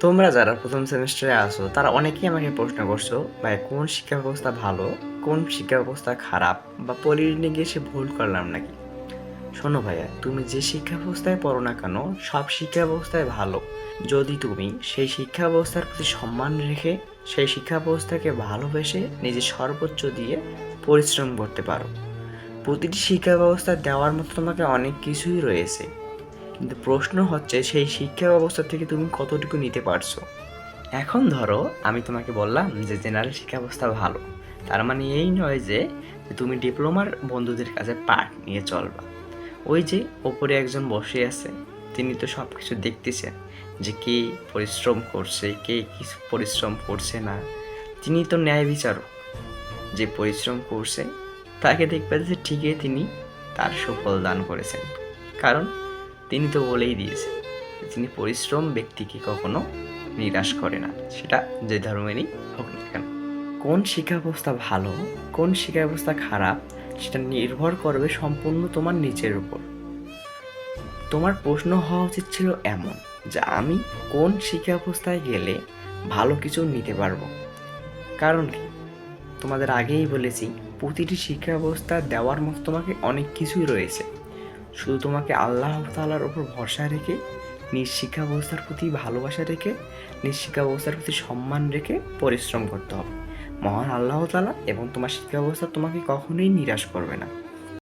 তোমরা যারা প্রথম সেমিস্টারে আসো তারা অনেকেই আমাকে প্রশ্ন করছ, ভাই, কোন শিক্ষা ব্যবস্থা ভালো? কোন শিক্ষা ব্যবস্থা খারাপ? বা পলিটেকনিকে গিয়ে সে ভুল করলাম নাকি? শোনো ভাইয়া, তুমি যে শিক্ষা ব্যবস্থায় পড়ো না কেন, সব শিক্ষা ব্যবস্থায় ভালো। যদি তুমি সেই শিক্ষা ব্যবস্থার প্রতি সম্মান রেখে, সেই শিক্ষা ব্যবস্থাকে ভালোবেসে নিজের সর্বোচ্চ দিয়ে পরিশ্রম করতে পারো। প্রতিটি শিক্ষা ব্যবস্থা দেওয়ার মতো তোমাকে অনেক কিছুই রয়েছে। কিন্তু প্রশ্ন হচ্ছে সেই শিক্ষা ব্যবস্থা থেকে তুমি কতটুকু নিতে পারছ? এখন ধরো, আমি তোমাকে বললাম যে জেনারেল শিক্ষা ব্যবস্থা ভালো। তার মানে এই নয় যে তুমি ডিপ্লোমার বন্ধুদের কাছে পাঠ নিয়ে চলবা। ওই যে ওপরে একজন বসে আছে, তিনি তো সব কিছু দেখতেছেন যে কে পরিশ্রম করছে, কে কিছু পরিশ্রম করছে না। তিনি তো ন্যায় বিচারক। যে পরিশ্রম করছে, তাকে দেখবে যে ঠিকই তিনি তার সুফল দান করেছেন। কারণ তিনি তো বলেই দিয়েছেন তিনি পরিশ্রম ব্যক্তিকে কখনো নিরাশ করে না, সেটা যে ধর্মেরই হোক না কেন। কোন শিক্ষা ব্যবস্থা ভালো, কোন শিক্ষা ব্যবস্থা খারাপ, সেটা নির্ভর করবে সম্পূর্ণ তোমার নিচের উপর। তোমার প্রশ্ন হওয়া উচিত ছিল এমন, যে আমি কোন শিক্ষা ব্যবস্থায় গেলে ভালো কিছু নিতে পারব? কারণ কি? তোমাদের আগেই বলেছি, প্রতিটি শিক্ষা ব্যবস্থা দেওয়ার মতো তোমাকে অনেক কিছুই রয়েছে। শুধু তোমাকে আল্লাহ তালার ওপর ভরসা রেখে, নিজ শিক্ষা ব্যবস্থার প্রতি ভালোবাসা রেখে, নিজ শিক্ষা ব্যবস্থার প্রতি সম্মান রেখে পরিশ্রম করতে হবে। মহান আল্লাহ তালা এবং তোমার শিক্ষা ব্যবস্থা তোমাকে কখনোই নিরাশ করবে না।